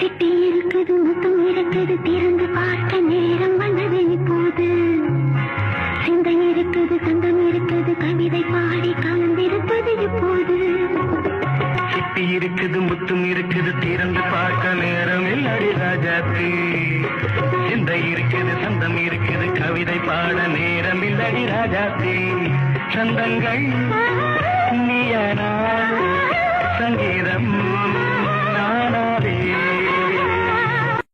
City இருக்குது முத்தம் இருக்குது திறந்து பார்க்க நேரம் வந்தது இப்போது. சிந்தை இருக்குது சந்தம் இருக்குது கவிதை பாடி கலந்திருப்பது இப்போது. சிப்பி இருக்குது முத்தும் இருக்குது திறந்து பார்க்க நேரம் இல்லடி ராஜாத்தி சிந்தை இருக்குது சந்தம் இருக்குது கவிதை பாட நேரம் இல்லடி ராஜாத்தி சந்தங்கள் நீயனா சங்கீதம்.